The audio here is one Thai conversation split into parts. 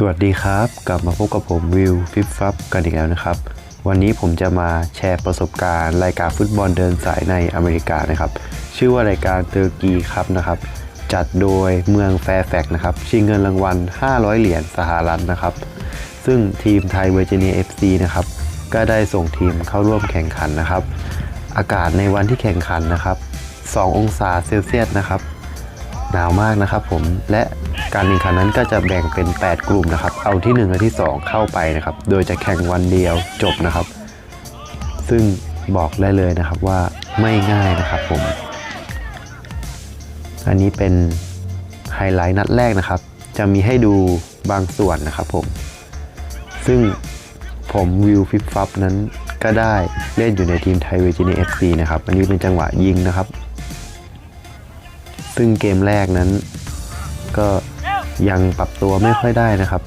สวัสดีครับ กลับมาพบกับผมวิวฟิปฟับกันอีกแล้วนะครับ วันนี้ผมจะมาแชร์ประสบการณ์ รายการฟุตบอลเดินสายในอเมริกานะครับ ชื่อว่ารายการเตอร์กีครับนะครับ จัดโดยเมืองแฟร์แฟกต์นะครับ ชิงเงินรางวัล 500 เหรียญสหรัฐนะครับ ซึ่งทีมไทยเวอร์จิเนีย FC นะครับ ก็ได้ส่งทีมเข้าร่วมแข่งขันนะครับ อากาศในวันที่แข่งขันนะครับ 2 องศาเซลเซียสนะครับ หนาวมากนะครับผมและ การแข่งขันนั้นก็จะแบ่งเป็น 8 กลุ่มนะครับ เอาที่1และที่ 2 เข้าไปนะครับ โดยจะแข่งวันเดียวจบนะครับ ซึ่งบอกได้เลยนะครับว่าไม่ง่ายนะครับผม อันนี้เป็นไฮไลท์นัดแรกนะครับ จะมีให้ดูบางส่วนนะครับผม ซึ่งผมวิวฟิปฟับนั้นก็ได้เล่นอยู่ในทีมไทยเวจินีเอฟซีนะครับ อันนี้เป็นจังหวะยิงนะครับ ซึ่งเกมแรกนั้นก็ ยังปรับตัวไม่ค่อยได้นะครับ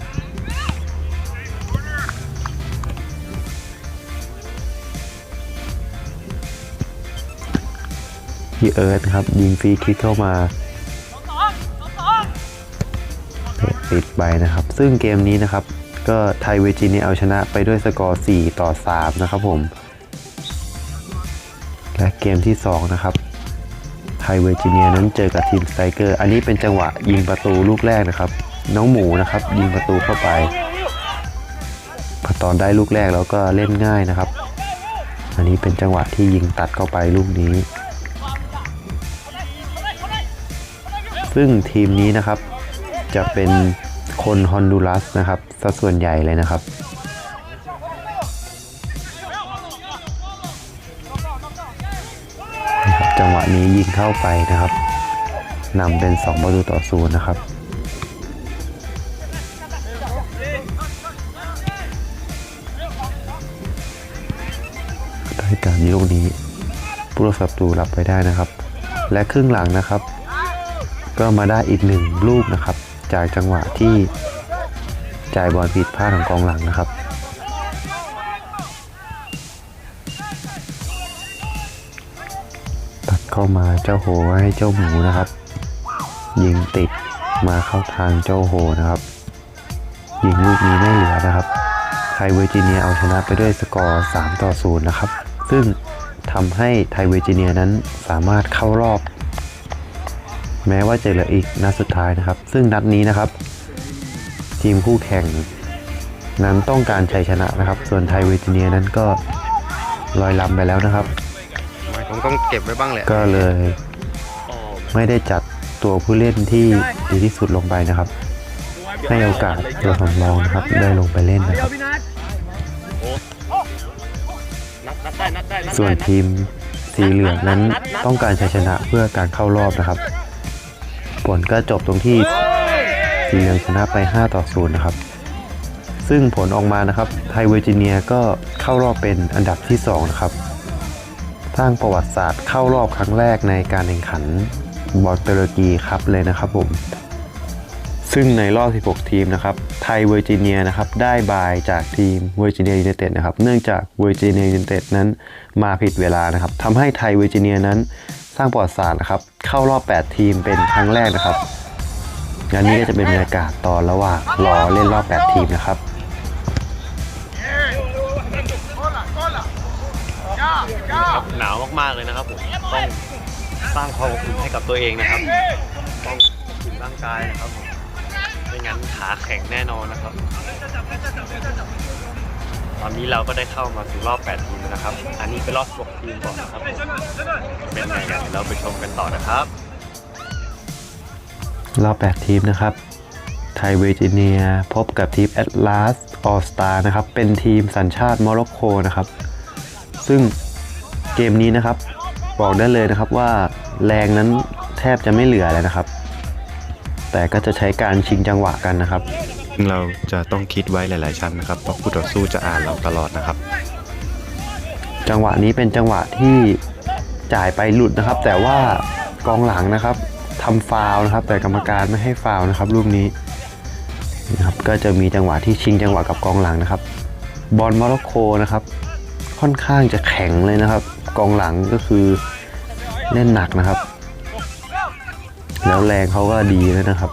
พี่เอิร์ธครับ ยิงฟรีคิกเข้ามาติดไปนะครับ ซึ่งเกมนี้นะครับ ก็ไทยเวจินีเอาชนะไปด้วยสกอร์ 4 ต่อ 3 นะครับผม และเกมที่ 2 นะครับ ยเวอร์จิเนียนั้นเจอกับทีมสไตรเกอร์ อันนี้เป็นจังหวะยิงประตูลูกแรกนะครับ น้องหมูนะครับยิงประตูเข้าไปพอตอนได้ลูกแรกแล้วก็เล่นง่ายนะครับ อันนี้เป็นจังหวะที่ยิงตัดเข้าไปลูกนี้ ซึ่งทีมนี้นะครับจะเป็นคนฮอนดูรัสนะครับสัดส่วนใหญ่เลยนะครับะนี้ยิงเข้าไปนะครับนำเป็น 2 ประตูต่อศูนย์นะครับ ได้การยิงลูกนี้ ผู้รักษาประตูรับไปได้นะครับ และครึ่งหลังนะครับ ก็มาได้อีกหนึ่งลูกนะครับ จากจังหวะที่จ่ายบอลผิดพลาดของกองหลังนะครับ เข้ามาเจ้าโหให้เจ้าหมูนะครับ ยิงติดมาเข้าทางเจ้าโหนะครับ ยิงลูกนี้ไม่เหลือนะครับไทยเวอร์จิเนียเอาชนะไปด้วยสกอร์ 3 ต่อ 0 นะครับ ซึ่งทำให้ไทยเวอร์จิเนียนั้นสามารถเข้ารอบ แม้ว่าจะเหลืออีกนัดสุดท้ายนะครับ ซึ่งนัดนี้นะครับ ทีมคู่แข่งนั้นต้องการชัยชนะนะครับ ส่วนไทยเวอร์จิเนียนั้นก็ลอยลำไปแล้วนะครับ ผมต้องเก็บไว้บ้างแหละก็เลยไม่ได้จัดตัวผู้เล่นที่ดีที่สุดลงไปนะครับ ให้โอกาสตัวสำรองนะครับได้ลงไปเล่นนะครับนัดนัดได้นัดได้นัดได้ส่วนทีมสีเหลืองนั้นต้องการชัยชนะเพื่อการเข้ารอบนะครับ ผลก็จบตรงที่สีเหลืองชนะไป 5 ต่อ 0 นะครับ ซึ่งผลออกมานะครับ ไทยเวอร์จิเนียก็เข้ารอบเป็นอันดับที่ 2 นะครับ สร้างประวัติศาสตร์เข้ารอบครั้งแรกในการแข่งขันบอลเตอร์กีครับเลยนะครับผม ซึ่งในรอบ 16 ทีมนะครับ ไทยเวอร์จิเนียนะครับได้บายจากทีมเวอร์จิเนียยูไนเต็ดนะครับ เนื่องจากเวอร์จิเนียยูไนเต็ดนั้นมาผิดเวลานะครับทำให้ไทยเวอร์จิเนียนั้นสร้างประวัติศาสตร์นะครับเข้ารอบ 8 ทีมเป็นครั้งแรกนะครับงานนี้ก็จะเป็นบรรยากาศตอนระหว่างรอเล่นรอบ 8 ทีมนะครับ หนาวมากๆเลยนะครับผมต้องสร้างความอบอุ่นให้กับตัวเองนะครับ ต้องอุ่นร่างกายนะครับผมไม่งั้นขาแข็งแน่นอนนะครับ ตอนนี้เราก็ได้เข้ามาสู่รอบ 8 ทีมแล้วนะครับ อันนี้เป็นรอบ 6 ทีมก่อนนะครับผมเป็นไงกันเดี๋ยวเราไปชมกันต่อนะครับ รอบ 8 ทีมนะครับไทยเวอร์จิเนียพบกับทีมแอตลาสออสตานะครับ เป็นทีมสัญชาติโมร็อกโกนะครับ ซึ่ง เกมนี้นะครับ บอกได้เลยนะครับว่าแรงนั้นแทบจะไม่เหลือแล้วนะครับ แต่ก็จะใช้การชิงจังหวะกันนะครับ ซึ่งเราจะต้องคิดไว้หลาย ๆ ชั้นนะครับเพราะคู่ต่อสู้จะอ่านเราตลอดนะครับ จังหวะนี้เป็นจังหวะที่จ่ายไปหลุดนะครับ แต่ว่ากองหลังนะครับทำฟาวล์นะครับ แต่กรรมการไม่ให้ฟาวล์นะครับลูกนี้นะครับก็จะมีจังหวะที่ชิงจังหวะกับกองหลังนะครับ บอลโมร็อกโกนะครับ ค่อนข้างจะแข็งเลยนะครับ กองหลังก็คือเล่นหนักนะครับ แล้วแรงเขาก็ดีเลยนะครับ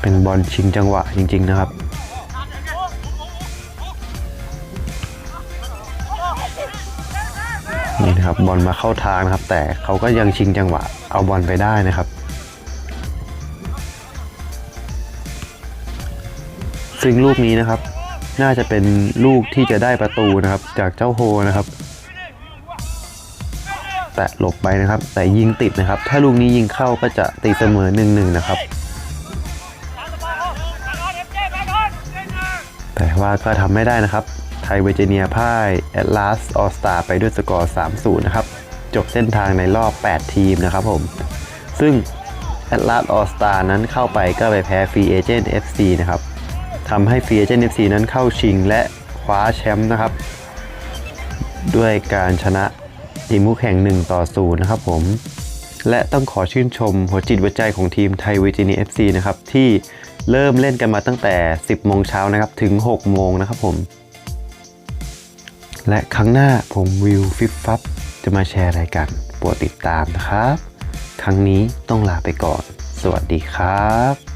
เป็นบอลชิงจังหวะจริง ๆ นะครับนี่นะครับบอลมาเข้าทางนะครับ แต่เขาก็ยังชิงจังหวะ เอาบอลไปได้นะครับ ซึ่งลูกนี้นะครับ น่าจะเป็นลูกที่จะได้ประตูนะครับ จากเจ้าโฮนะครับ แต่หลบไปนะครับ แต่ยิงติดนะครับ ถ้าลูกนี้ยิงเข้าก็จะตีเสมอหนึ่งหนึ่งนะครับ แต่ว่าก็ทำไม่ได้นะครับ ไทยเวอร์จิเนียพ่ายแอตลาสออสตาไปด้วยสกอร์ 3-0 นะครับ จบเส้นทางในรอบ 8 ทีมนะครับผม ซึ่งแอตลาสออสตานั้นเข้าไปก็ไปแพ้ฟรีเอเจนต์ FC นะครับ ทำให้ฟรีเอเจนต์ FC นั้นเข้าชิงและคว้าแชมป์นะครับ ด้วยการชนะทีมคู่แข่ง1ต่อ0นะครับผม และต้องขอชื่นชมหัวจิตหัวใจของทีมไทยเวอร์จินีย FC นะครับ ที่เริ่มเล่นกันมาตั้งแต่ 10 โมงเช้านะครับถึง 6 โมงนะครับผม และครั้งหน้าผมวิวฟิฟฟับจะมาแชร์รายการโปรดติดตามนะครับ ครั้งนี้ต้องลาไปก่อน สวัสดีครับ